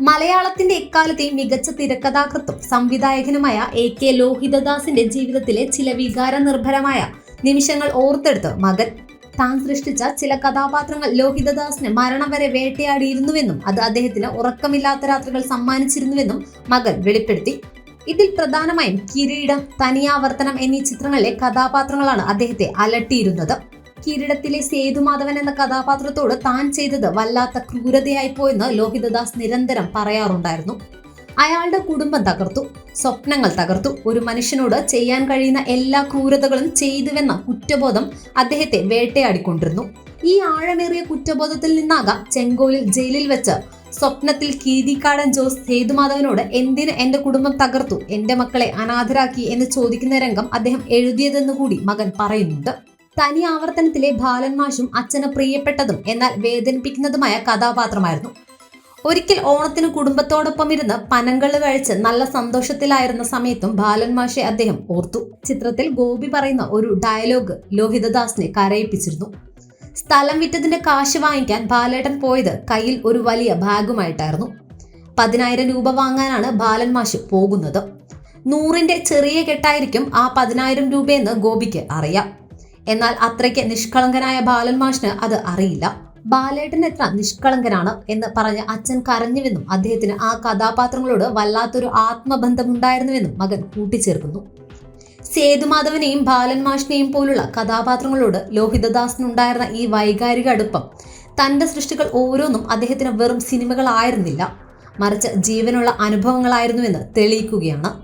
മലയാളത്തിന്റെ എക്കാലത്തെയും മികച്ച തിരക്കഥാകൃത്തും സംവിധായകനുമായ എ കെ ലോഹിതദാസിന്റെ ജീവിതത്തിലെ ചില വികാരനിർഭരമായ നിമിഷങ്ങൾ ഓർത്തെടുത്ത് മകൻ താൻ സൃഷ്ടിച്ച ചില കഥാപാത്രങ്ങൾ ലോഹിതദാസിന് മരണം വരെ വേട്ടയാടിയിരുന്നുവെന്നും അത് അദ്ദേഹത്തിന് ഉറക്കമില്ലാത്ത രാത്രികൾ സമ്മാനിച്ചിരുന്നുവെന്നും മകൻ വെളിപ്പെടുത്തി. ഇതിൽ പ്രധാനമായും കിരീടം തനിയാവർത്തനം എന്നീ ചിത്രങ്ങളിലെ കഥാപാത്രങ്ങളാണ് അദ്ദേഹത്തെ അലട്ടിയിരുന്നത്. കിരീടത്തിലെ സേതുമാധവൻ എന്ന കഥാപാത്രത്തോട് താൻ ചെയ്തത് വല്ലാത്ത ക്രൂരതയായി പോയെന്ന് ലോഹിതദാസ് നിരന്തരം പറയാറുണ്ടായിരുന്നു. അയാളുടെ കുടുംബം തകർത്തു സ്വപ്നങ്ങൾ തകർത്തു. ഒരു മനുഷ്യനോട് ചെയ്യാൻ കഴിയുന്ന എല്ലാ ക്രൂരതകളും ചെയ്തുവെന്ന കുറ്റബോധം അദ്ദേഹത്തെ വേട്ടയാടിക്കൊണ്ടിരുന്നു. ഈ ആഴമേറിയ കുറ്റബോധത്തിൽ നിന്നാകാം ചെങ്കോലിൽ ജയിലിൽ വെച്ച് സ്വപ്നത്തിൽ കീരിക്കാടൻ ജോസ് സേതുമാധവനോട് എന്തിന് എന്റെ കുടുംബം തകർത്തു? എന്റെ മക്കളെ അനാഥരാക്കി എന്ന് ചോദിക്കുന്ന രംഗം അദ്ദേഹം എഴുതിയതെന്ന് കൂടി മകൻ പറയുന്നുണ്ട്. തനി ആവർത്തനത്തിലെ ബാലൻ മാഷും അച്ഛന് പ്രിയപ്പെട്ടതും എന്നാൽ വേദനിപ്പിക്കുന്നതുമായ കഥാപാത്രമായിരുന്നു. ഒരിക്കൽ ഓണത്തിന് കുടുംബത്തോടൊപ്പം ഇരുന്ന് പനങ്കൾ കഴിച്ച് നല്ല സന്തോഷത്തിലായിരുന്ന സമയത്തും ബാലൻ മാഷെ അദ്ദേഹം ഓർത്തു. ചിത്രത്തിൽ ഗോപി പറയുന്ന ഒരു ഡയലോഗ് ലോഹിതദാസിനെ കരയിപ്പിച്ചിരുന്നു. സ്ഥലം വിറ്റതിന്റെ കാശ് വാങ്ങിക്കാൻ ബാലേട്ടൻ പോയത് കയ്യിൽ ഒരു വലിയ ബാഗുമായിട്ടായിരുന്നു. പതിനായിരം രൂപ വാങ്ങാനാണ് ബാലൻ മാഷ് പോകുന്നത്. നൂറിന്റെ ചെറിയ കെട്ടായിരിക്കും ആ പതിനായിരം രൂപയെന്ന് ഗോപിക്ക് അറിയാം. എന്നാൽ അത്രയ്ക്ക് നിഷ്കളങ്കനായ ബാലൻ മാഷിന് അത് അറിയില്ല. ബാലേട്ടൻ എത്ര നിഷ്കളങ്കനാണ് എന്ന് പറഞ്ഞ് അച്ഛൻ കരഞ്ഞുവെന്നും അദ്ദേഹത്തിന് ആ കഥാപാത്രങ്ങളോട് വല്ലാത്തൊരു ആത്മബന്ധമുണ്ടായിരുന്നുവെന്നും മകൻ കൂട്ടിച്ചേർക്കുന്നു. സേതുമാധവനെയും ബാലൻ മാഷിനെയും പോലുള്ള കഥാപാത്രങ്ങളോട് ലോഹിതദാസിനുണ്ടായിരുന്ന ഈ വൈകാരിക അടുപ്പം തന്റെ സൃഷ്ടികൾ ഓരോന്നും അദ്ദേഹത്തിന് വെറും സിനിമകളായിരുന്നില്ല. മറിച്ച് ജീവനുള്ള അനുഭവങ്ങളായിരുന്നുവെന്ന് തെളിയിക്കുകയാണ്.